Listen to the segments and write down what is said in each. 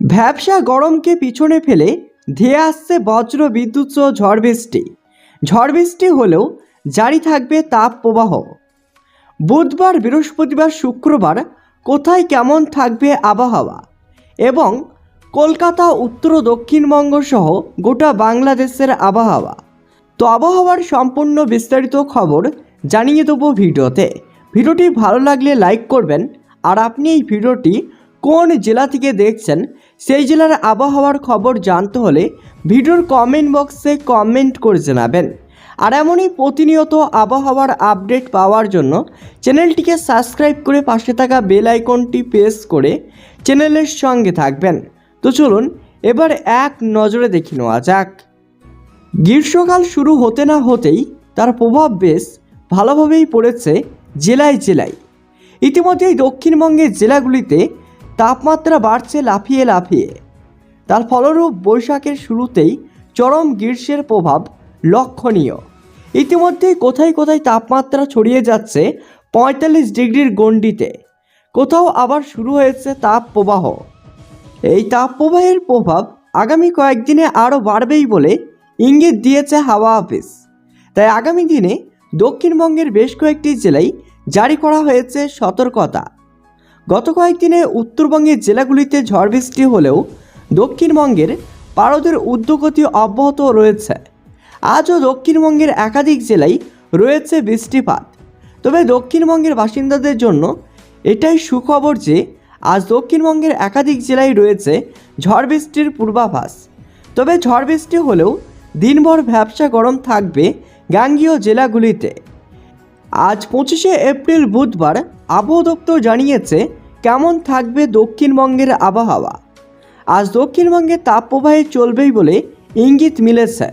ভ্যাবসা গরমকে পিছনে ফেলে ধেয়ে আসছে বজ্র বিদ্যুৎ সহ ঝড় বৃষ্টি। ঝড় বৃষ্টি হলেও জারি থাকবে তাপ প্রবাহ। বুধবার, বৃহস্পতিবার, শুক্রবার কোথায় কেমন থাকবে আবহাওয়া? এবং কলকাতা, উত্তর দক্ষিণবঙ্গ সহ গোটা বাংলাদেশের আবহাওয়া। তো আবহাওয়ার সম্পূর্ণ বিস্তারিত খবর জানিয়ে দেবো ভিডিওতে। ভিডিওটি ভালো লাগলে লাইক করবেন আর আপনি এই ভিডিওটি কোন জেলা থেকে দেখছেন, সেই জেলার আবহাওয়ার খবর জানতে হলে ভিডিওর কমেন্ট বক্সে কমেন্ট করে জানাবেন। আর এমনই প্রতিনিয়ত আবহাওয়ার আপডেট পাওয়ার জন্য চ্যানেলটিকে সাবস্ক্রাইব করে পাশে থাকা বেল আইকনটি প্রেস করে চ্যানেলের সঙ্গে থাকবেন। তো চলুন, এবার এক নজরে দেখে নেওয়া যাক। গ্রীষ্মকাল শুরু হতে না হতেই তার প্রভাব বেশ ভালোভাবেই পড়েছে জেলায় জেলায়। ইতিমধ্যেই দক্ষিণবঙ্গের জেলাগুলিতে তাপমাত্রা বাড়ছে লাফিয়ে লাফিয়ে। তার ফলরূপ বৈশাখের শুরুতেই চরম গ্রীষ্মের প্রভাব লক্ষণীয়। ইতিমধ্যেই কোথায় কোথায় তাপমাত্রা ছড়িয়ে যাচ্ছে পঁয়তাল্লিশ ডিগ্রির গণ্ডিতে। কোথাও আবার শুরু হয়েছে তাপ প্রবাহ এই তাপপ্রবাহের প্রভাব আগামী কয়েকদিনে আরও বাড়বেই বলে ইঙ্গিত দিয়েছে হাওয়া অফিস। তাই আগামী দিনে দক্ষিণবঙ্গের বেশ কয়েকটি জেলায় জারি করা হয়েছে সতর্কতা। গত কয়েকদিনে উত্তরবঙ্গের জেলাগুলিতে ঝড় বৃষ্টি হলেও দক্ষিণবঙ্গের পারদের ঊর্ধ্বগতি অব্যাহত রয়েছে। আজও দক্ষিণবঙ্গের একাধিক জেলায় রয়েছে বৃষ্টিপাত। তবে দক্ষিণবঙ্গের বাসিন্দাদের জন্য এটাই সুখবর যে আজ দক্ষিণবঙ্গের একাধিক জেলায় রয়েছে ঝড় বৃষ্টির পূর্বাভাস। তবে ঝড় বৃষ্টি হলেও দিনভর ভ্যাবসা গরম থাকবে গাঙ্গীয় জেলাগুলিতে। আজ পঁচিশে এপ্রিল বুধবার আবহাওয়া দপ্তর জানিয়েছে কেমন থাকবে দক্ষিণবঙ্গের আবহাওয়া? আজ দক্ষিণবঙ্গে তাপপ্রবাহে চলবেই বলে ইঙ্গিত মিলেছে।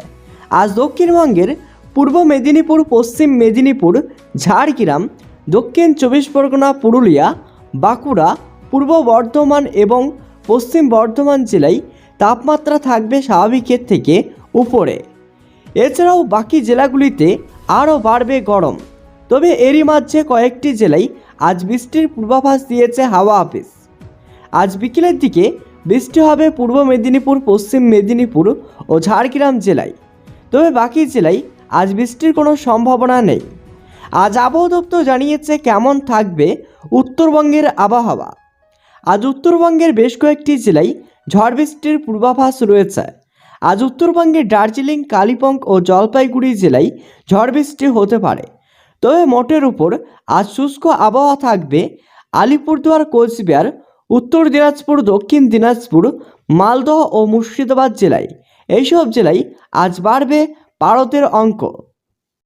আজ দক্ষিণবঙ্গের পূর্ব মেদিনীপুর, পশ্চিম মেদিনীপুর, ঝাড়গ্রাম, দক্ষিণ চব্বিশ পরগনা, পুরুলিয়া, বাঁকুড়া, পূর্ব বর্ধমান এবং পশ্চিম বর্ধমান জেলায় তাপমাত্রা থাকবে স্বাভাবিকের থেকে উপরে। এছাড়াও বাকি জেলাগুলিতে আরও বাড়বে গরম। তবে এরই মাঝে কয়েকটি জেলায় আজ বৃষ্টির পূর্বাভাস দিয়েছে হাওয়া অফিস। আজ বিকেলের দিকে বৃষ্টি হবে পূর্ব মেদিনীপুর, পশ্চিম মেদিনীপুর ও ঝাড়গ্রাম জেলায়। তবে বাকি জেলায় আজ বৃষ্টির কোনো সম্ভাবনা নেই। আজ আবহাওয়া দপ্তর জানিয়েছে কেমন থাকবে উত্তরবঙ্গের আবহাওয়া। আজ উত্তরবঙ্গের বেশ কয়েকটি জেলায় ঝড় বৃষ্টির পূর্বাভাস রয়েছে। আজ উত্তরবঙ্গের দার্জিলিং, কালিম্পং ও জলপাইগুড়ি জেলায় ঝড় বৃষ্টি হতে পারে। তবে মোটের উপর আজ শুষ্ক আবহাওয়া থাকবে আলিপুরদুয়ার, কোচবিহার, উত্তর দিনাজপুর, দক্ষিণ দিনাজপুর, মালদহ ও মুর্শিদাবাদ জেলায়। এইসব জেলায় আজ বাড়বে পারদের অঙ্ক।